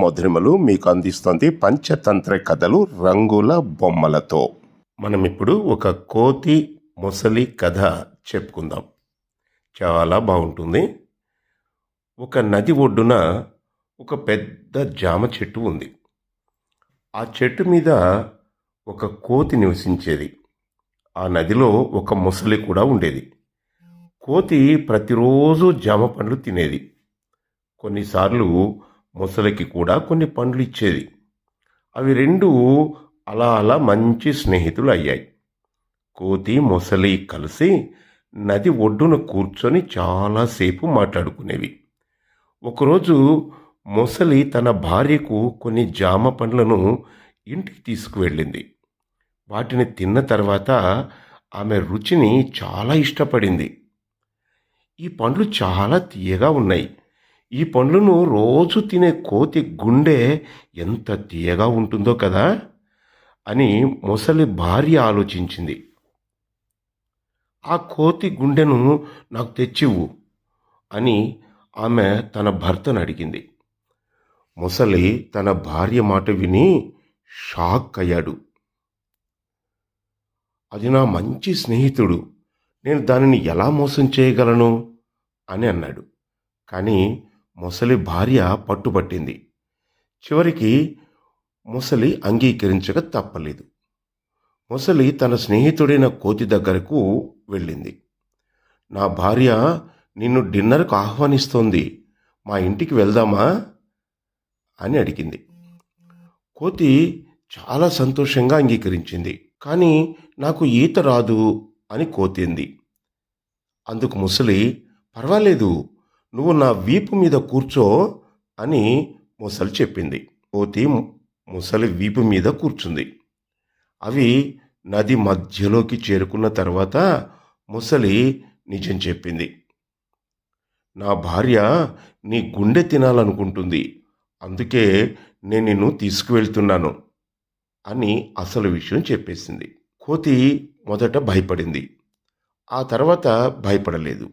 మధురిమలు మీకు అందిస్తుంది పంచతంత్ర కథలు రంగుల బొమ్మలతో. మనం ఇప్పుడు ఒక కోతి మొసలి కథ చెప్పుకుందాం. చాలా బాగుంటుంది. ఒక నది ఒడ్డున ఒక పెద్ద జామ చెట్టు ఉంది. ఆ చెట్టు మీద ఒక కోతి నివసించేది. ఆ నదిలో ఒక మొసలి కూడా ఉండేది. కోతి ప్రతిరోజు జామ పండ్లు తినేది. కొన్నిసార్లు మొసలికి కూడా కొన్ని పండ్లు ఇచ్చేది. అవి రెండు అలా అలా మంచి స్నేహితులు అయ్యాయి. కోతి మొసలి కలిసి నది ఒడ్డున కూర్చొని చాలాసేపు మాట్లాడుకునేవి. ఒకరోజు మొసలి తన భార్యకు కొన్ని జామ పండ్లను ఇంటికి తీసుకువెళ్ళింది. వాటిని తిన్న తర్వాత ఆమె రుచిని చాలా ఇష్టపడింది. ఈ పండ్లు చాలా తీయగా ఉన్నాయి. ఈ పండ్లను రోజు తినే కోతి గుండె ఎంత తీయగా ఉంటుందో కదా అని మొసలి భార్య ఆలోచించింది. ఆ కోతి గుండెను నాకు తెచ్చివు అని ఆమె తన భర్తను అడిగింది. మొసలి తన భార్య మాట విని షాక్ అయ్యాడు. అది నా మంచి స్నేహితుడు. నేను దానిని ఎలా మోసం చేయగలను? అని అన్నాడు. కానీ మొసలి భార్య పట్టుబట్టింది చివరికి మొసలి అంగీకరించక తప్పలేదు. మొసలి తన స్నేహితుడైన కోతి దగ్గరకు వెళ్ళింది. నా భార్య నిన్ను డిన్నర్కు ఆహ్వానిస్తోంది. మా ఇంటికి వెళ్దామా? అని అడిగింది. కోతి చాలా సంతోషంగా అంగీకరించింది. కానీ నాకు ఈత రాదు అని కోతింది. అందుకు ముసలి పర్వాలేదు. నువ్వు నా వీపు మీద కూర్చో అని ముసలి చెప్పింది. కోతి ముసలి వీపు మీద కూర్చుంది. అవి నది మధ్యలోకి చేరుకున్న తర్వాత ముసలి నిజం చెప్పింది. నా భార్య నీ గుండె తినాలనుకుంటుంది. అందుకే నేను నిన్ను తీసుకువెళ్తున్నాను అని అసలు విషయం చెప్పేసింది. కోతి మొదట భయపడింది. ఆ తర్వాత భయపడలేదు.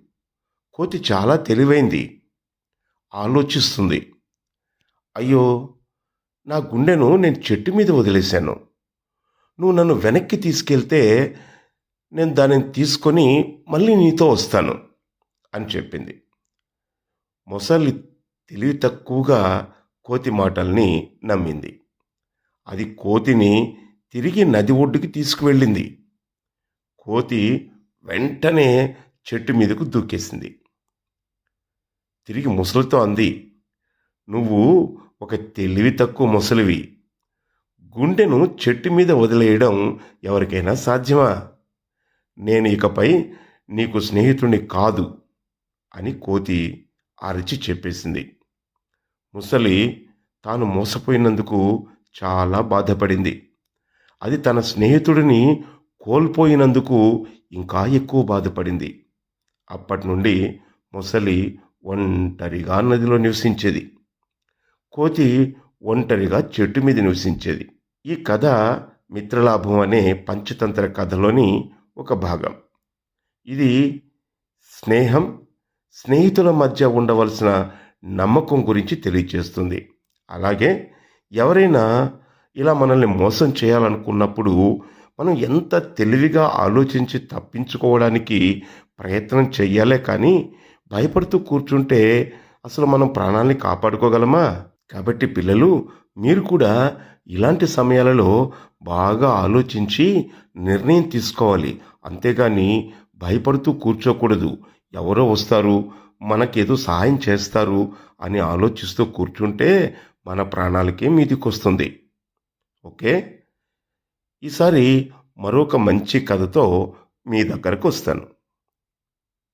కోతి చాలా తెలివైంది. ఆలోచిస్తుంది. అయ్యో నా గుండెను నేను చెట్టు మీద వదిలేశాను. నువ్వు నన్ను వెనక్కి తీసుకెళ్తే నేను దానిని తీసుకొని మళ్ళీ నీతో వస్తాను అని చెప్పింది. మొసలి తెలివి తక్కువగా కోతి మాటల్ని నమ్మింది. అది కోతిని తిరిగి నది ఒడ్డుకి తీసుకువెళ్ళింది. కోతి వెంటనే చెట్టు మీదకు దూకేసింది. తిరిగి ముసలితో అంది నువ్వు ఒక తెలివి తక్కువ ముసలివి. గుండెను చెట్టు మీద వదిలేయడం ఎవరికైనా సాధ్యమా? నేను ఇకపై నీకు స్నేహితుడిని కాదు అని కోతి అరిచి చెప్పేసింది. ముసలి తాను మోసపోయినందుకు చాలా బాధపడింది. అది తన స్నేహితుడిని కోల్పోయినందుకు ఇంకా ఎక్కువ బాధపడింది. అప్పటి నుండి ముసలి ఒంటరిగా నదిలో నివసించేది. కోతి ఒంటరిగా చెట్టు మీద నివసించేది. ఈ కథ మిత్రలాభం అనే పంచతంత్ర కథలోని ఒక భాగం. ఇది స్నేహం స్నేహితుల మధ్య ఉండవలసిన నమ్మకం గురించి తెలియచేస్తుంది. అలాగే ఎవరైనా ఇలా మనల్ని మోసం చేయాలనుకున్నప్పుడు మనం ఎంత తెలివిగా ఆలోచించి తప్పించుకోవడానికి ప్రయత్నం చెయ్యాలే కానీ భయపడుతూ కూర్చుంటే అసలు మనం ప్రాణాన్ని కాపాడుకోగలమా? కాబట్టి పిల్లలు మీరు కూడా ఇలాంటి సమయాలలో బాగా ఆలోచించి నిర్ణయం తీసుకోవాలి. అంతేగాని భయపడుతూ కూర్చోకూడదు. ఎవరో వస్తారు మనకేదో సహాయం చేస్తారు అని ఆలోచిస్తూ కూర్చుంటే మన ప్రాణాలకే మీదికొస్తుంది. ఓకే? ఈసారి మరొక మంచి కథతో మీ దగ్గరకు వస్తాను.